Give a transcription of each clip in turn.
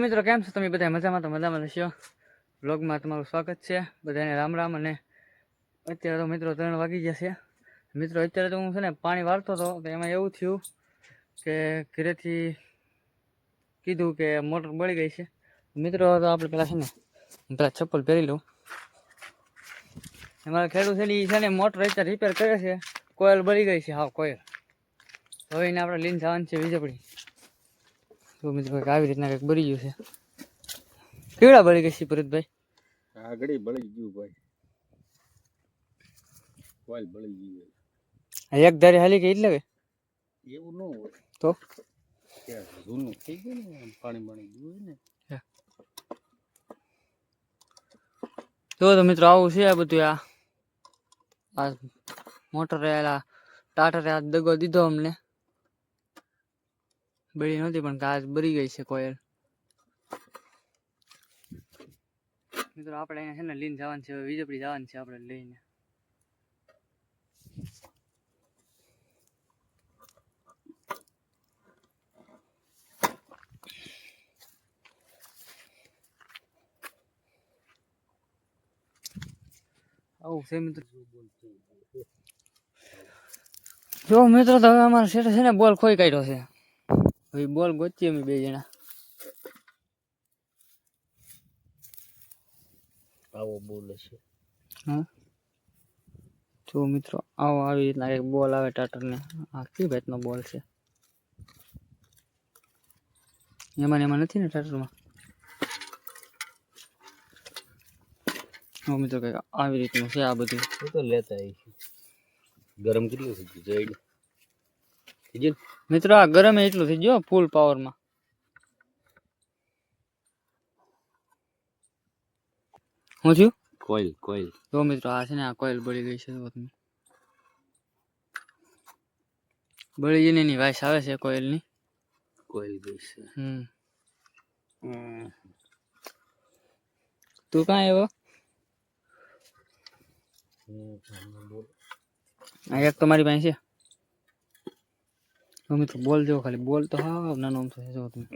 મિત્રો, કેમ છો તમે બધા મજામાં તો મજામાં હશો બ્લોગમાં તમારું સ્વાગત છે. બધાને રામ રામ અને અત્યારે તો મિત્રો ત્રણ વાગી ગયા છે. મિત્રો, અત્યારે તો હું છે ને પાણી વાળતો હતો, તો એમાં એવું થયું કે ઘરેથી કીધું કે મોટર બળી ગઈ છે. મિત્રો, તો આપણે પેલા છે ને પેલા ચપ્પલ પહેરી લઉં. અમારા ખેડૂત છે ને એ છે ને મોટર અત્યારે રિપેર કરે છે. કોયલ બળી ગઈ છે. હા, કોયલ. હવે એને આપણે લઈને જવાનું છે વીજપડી તો મિત્રો કંઈક આવી રીતના કંઈક બળી ગયું છે. કેવડા બળી ગઈ છે ભરતભાઈ? આગળ બળી ગયું ભાઈ. વાલ બળી ગયું એક ધારી હાલી ગઈ એટલે કે? એવું ન હોય. તો? જૂનું થઈ ગયું ને પાણી પાણી ગયું ને. તો તો મિત્રો આવું છે આ બધું આ. આ મોટરે ટાટર દગો દીધો અમને. બળી નહોતી પણ આજ બળી ગઈ છે કોયલ મિત્રો આપણે અહીંયા છે ને લઈને જવાનું છે હવે વીજપડી જવાનું છે આપણે લઈને આવું છે મિત્રો જો મિત્રો તો હવે અમારો શેઠે છે ને બોલ ખોઈ કાઢ્યો છે હવે બોલ ગોતીએ અમે બે જણા. આવો બોલે છે. હા જો મિત્રો આવો આવી રીતના એક બોલ આવે ટાટરને. આ કઈ ભાતનો બોલ છે? એમાં ને એમાં નથી ને ટાટરમાં? હા મિત્રો કંઈક આવી રીતનું છે આ બધું. એ તો લેતા આવીશું. ગરમ કેટલું થઈ ગયું જઈ થઈ ગયું. મિત્રો આ ગરમ એટલું થઈ ગયો ફૂલ પાવરમાં હું થયું? કોઈલ કોઈલ જો મિત્રો આ છે ને આ કોઈલ બળી ગઈ છે જુઓ તમે. બળી જઈને એની વાઇસ આવે છે કોઈલની કોઈલ ગઈ છે. હમ. તું કાં આ એક તો મારી પાસે છે. જો તો બોલ જો ખાલી. બોલ તો હા નાનો અમથો છે જો તમે.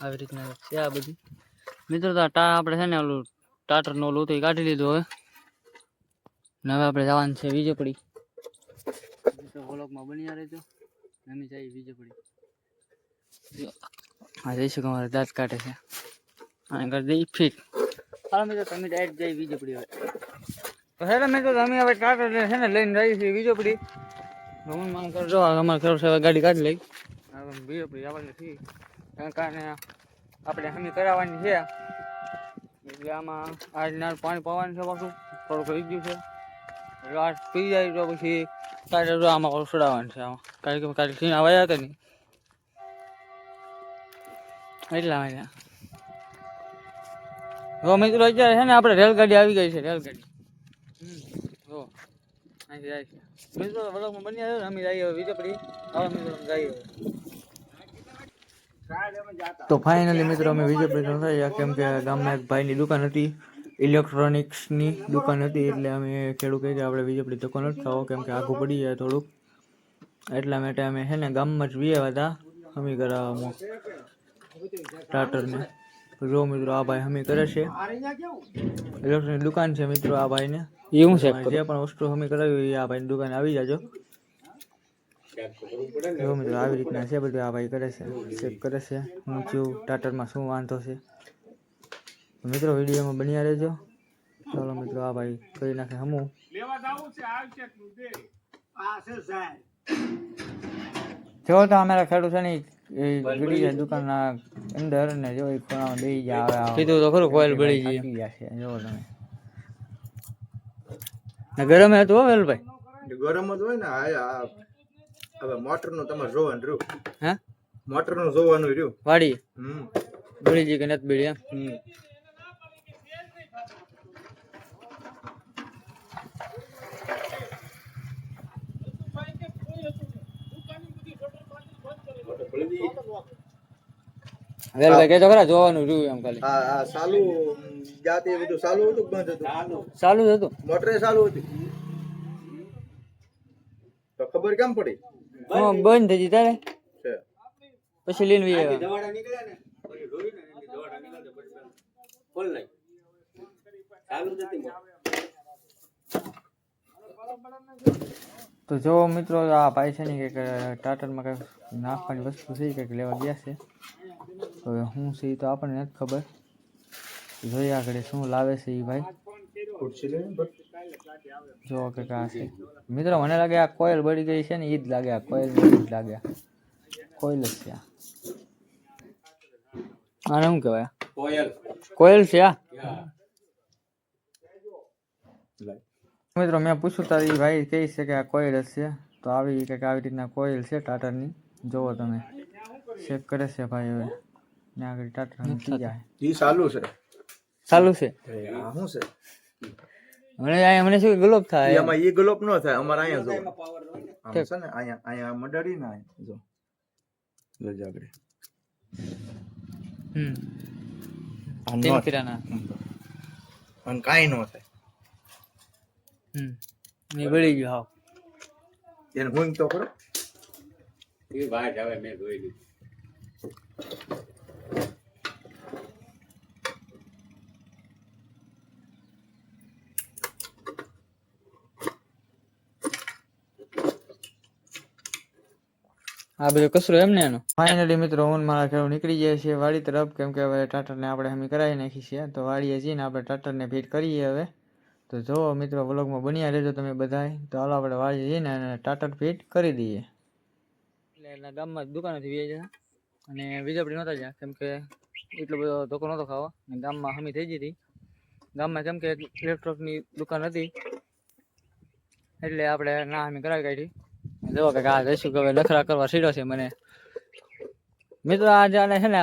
આવી રીતના છે આ બધી. મિત્રો, તો ટા આપણે છે ને ઓલું ટાટરનો ઓલું હતું કાઢી લીધું હવે ને હવે આપણે જવાનું છે વીજપડી. તો વ્લોગમાં બની રહેજો. અમે જઈએ વીજપડી. હા જઈશું કે અમારે દાંત કાઢે છે. અને કરી દઈ ફીટ હાલો મિત્રો તમે ડાયરેક્ટ જઈ વીજપડી હવે. તો હેલો મિત્રો અમે હવે ટાટર છે ને લઈને જઈએ છીએ વીજપડી. હું માન કરજો અમારે સાહેબ ગાડી કાઢી લઈ. હવે વીજપડી જવાની છે એના કારણે આપણે હમી કરાવવાની છે. એટલે આમાં આજ પાણી પાવાનું છે પાછું. થોડુંક રહી ગયું છે. એટલે પી જાય તો પછી કાલે આમાં પાછું છે આમાં. કારણ કે કાલે સીના વાયા હતા. નહીં એટલા માટે. હવે મિત્રો અત્યારે છે ને આપણે રેલગાડી આવી ગઈ છે રેલગાડી. હમ, જો. તો ફાઇનલી મિત્રો, અમે વિજયપુરી નોંધાયા કેમ કે ગામમાં એક ભાઈની દુકાન હતી ઇલેક્ટ્રોનિક્સની દુકાન હતી, એટલે અમે ખેડૂત કહી કે આપણે વિજયપુરી ધક્કો નથી થવો કેમ કે આઘું પડી જાય થોડુંક. એટલા માટે અમે છે ને ગામમાં જ વિયા હતા હમી કરાવવામાં. ટાટરને જો મિત્રો, આ ભાઈ હમી કરે છે. ઇલેક્ટ્રોનિક દુકાન છે મિત્રો આ ભાઈને. એવું છે જે પણ વસ્તુ અમે કરાવી એ આ ભાઈની દુકાને આવી જાજો. જો મિત્રો આવી રીતના છે બધું આ ભાઈ કરે છે ચેક કરે છે. હું છું ટાટરમાં શું વાંધો છે? મિત્રો વિડીયોમાં બન્યા રહેજો. ચાલો મિત્રો આ ભાઈ કરી નાખે હમું. જો તો અમારા ખેડૂત છે ને એ ગળી જાય દુકાનના અંદર ને જો એ ખૂણામાં બેસી જાય આવે કીધું તો ખરું કોઈલ બળી જાય છે જો તમે. ને ગરમ હતું હો વેલભાઈ? ગરમ જ હોય ને આ આ હવે મોટરનું તમારે જોવાનું રહ્યું. હે? મોટરનું જોવાનું રહ્યું. વાડી? હમ. બળી જાય કે નથી બળી એમ? વેલભાઈ કેજો ખરા જોવાનું રહ્યું એમ ખાલી. હા હા ચાલુ જાતે બધું ચાલુ હતું બંધ હતું? ચાલુ જ હતું. મોટરે ચાલુ હતી. તો ખબર કેમ પડી? હા બંધ થઈ ગઈ તારે. પછી લઈને વી આવ્યા. દવાડા નીકળ્યા ને પછી જોયું દવાડા નીકળ્યા પછી ખોલ નાખ. ચાલુ જ હતી મોટર. તો જો મિત્રો આ ભાઈ છે ને કંઈક ટાટરમાં કંઈક નાખવાની વસ્તુ છે કંઈક લેવા ગયા છે. તો હવે શું છે એ તો આપણને નથી ખબર. જોઈએ આગળ શું લાવે છે એ ભાઈ. ખુરશી લઈને બસ. જો કંઈક આ છે. મિત્રો મને લાગે આ કોયલ બળી ગઈ છે ને એ જ લાગે આ કોયલ બળી જ લાગે કોયલ જ છે આ. આને શું કહેવાય? કોયલ. કોયલ છે આ? હા. મિત્રો મેં પૂછ્યું તારી ભાઈ કહી છે કે આ કોઈલ છે તો આવી કંઈક આવી રીતના કોઈલ છે ટાટરની જોવો તમે. ચેક કરે છે ભાઈ હવે. ને આગળ ટાટર થઈ જાય. ઈ ચાલુ છે. ચાલુ છે? આ શું છે? મને અહીંયા મને શું ગ્લોબ થાય એમાં. ઈ ગ્લોબ ન થાય અમારે અહીંયા જો પાવર આમ છે ને અહીંયા અહીંયા મડાડી ના જો. જો જાગડે. હમ. અને કાંઈ ન થાય. હમ. નીકળી બળી ગયું હાવ. એને હું તો કરો એ બહાર આવે મેં જોઈ લીધું. આ બધું કસરો એમ ને એનો? ફાઇનલી મિત્રો હું ને મારા ઘરે નીકળી જાય છે વાડી તરફ. કેમ કે હવે ટાટરને આપણે હમી કરાવી નાખી છે તો વાડીએ જઈને આપણે ટાટરને ફિટ કરીએ હવે. તો જો મિત્રો, વ્લોગમાં બન્યા રહેજો તમે બધાય. તો હાલો આપણે વાળી જઈને અને ટાટર ફિટ કરી દઈએ. એટલે એના ગામમાં દુકાનેથી વી જાય અને વીજળી નહોતા જ્યાં. કેમ કે એટલો બધો ધોકો નહોતો ખાવો. અને ગામમાં હમી થઈ ગઈ હતી. ગામમાં કેમ કે ઇલેક્ટ્રોનિકની દુકાન હતી. એટલે આપણે ના હમી કરાવી કાઢી. જોવા કે આ જઈશું કે હવે નખરા કરવા સીડો છે મને. મિત્રો, આ જાણે છે ને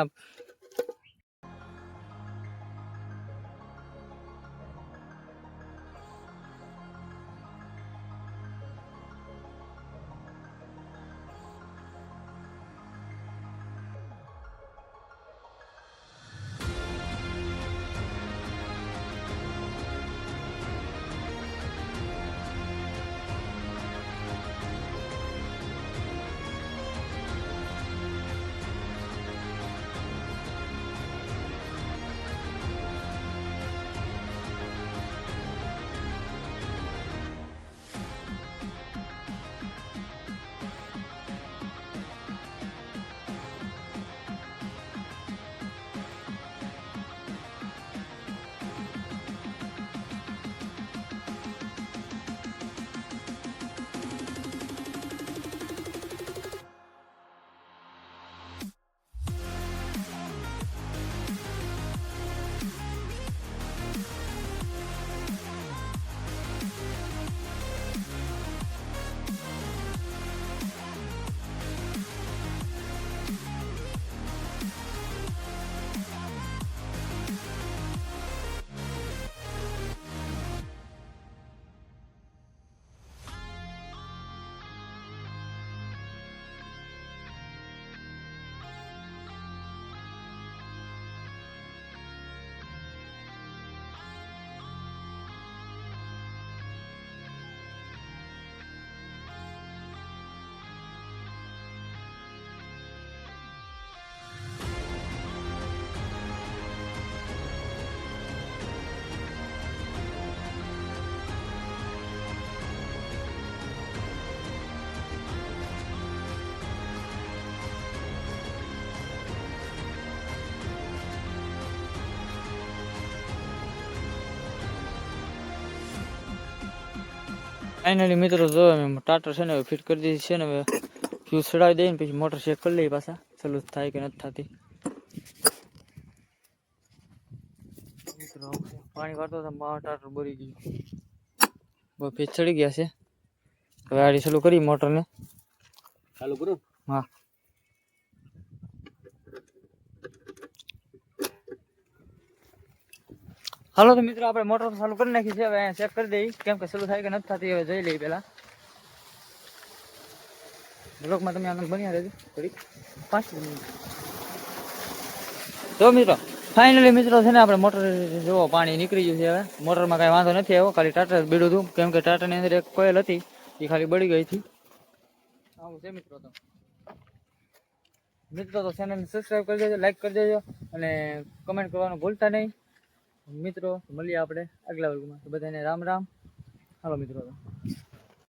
ફાઇનલી મિત્રો જો ટાટર છે ને ફિટ કરી દીધી છે ને હવે ફ્યુઝ ચડાવી દઈએ ને પછી મોટર ચેક કરી લઈએ પાછા ચાલુ થાય કે નથી થતી. પાણી કાઢતો તો મારો ટાટર બરી ગયું. બહુ ફીસ ચડી ગયા છે. હવે આડી ચાલુ કરી મોટરને. ચાલુ કરું. હા. હાલો તો મિત્રો, આપણે મોટર ચાલુ કરી નાખી છે. હવે ચેક કરી દઈએ કેમ કે ચાલુ થાય કે નથી થતી, હવે જોઈ લઈએ પહેલા. બ્લોકમાં તમે આનંદ બન્યા રહેજો. થોડીક પાંચ મિનિટ. જો મિત્રો ફાઇનલી મિત્રો છે ને આપણે મોટર જુઓ, પાણી નીકળી ગયું છે હવે. મોટરમાં કાંઈ વાંધો નથી આવ્યો, ખાલી ટાટા બીડું હતું. કેમ કે ટાટાની અંદર એક કોયલ હતી, એ ખાલી બળી ગઈ હતી. આવું છે મિત્રો તો. મિત્રો તો ચેનલને સબસ્ક્રાઈબ કરી દેજો લાઈક કરી દેજો અને કમેન્ટ કરવાનું ભૂલતા નહીં. મિત્રો મળીએ આપણે આગલા વર્ગમાં. તો બધાને રામ રામ. હાલો મિત્રો.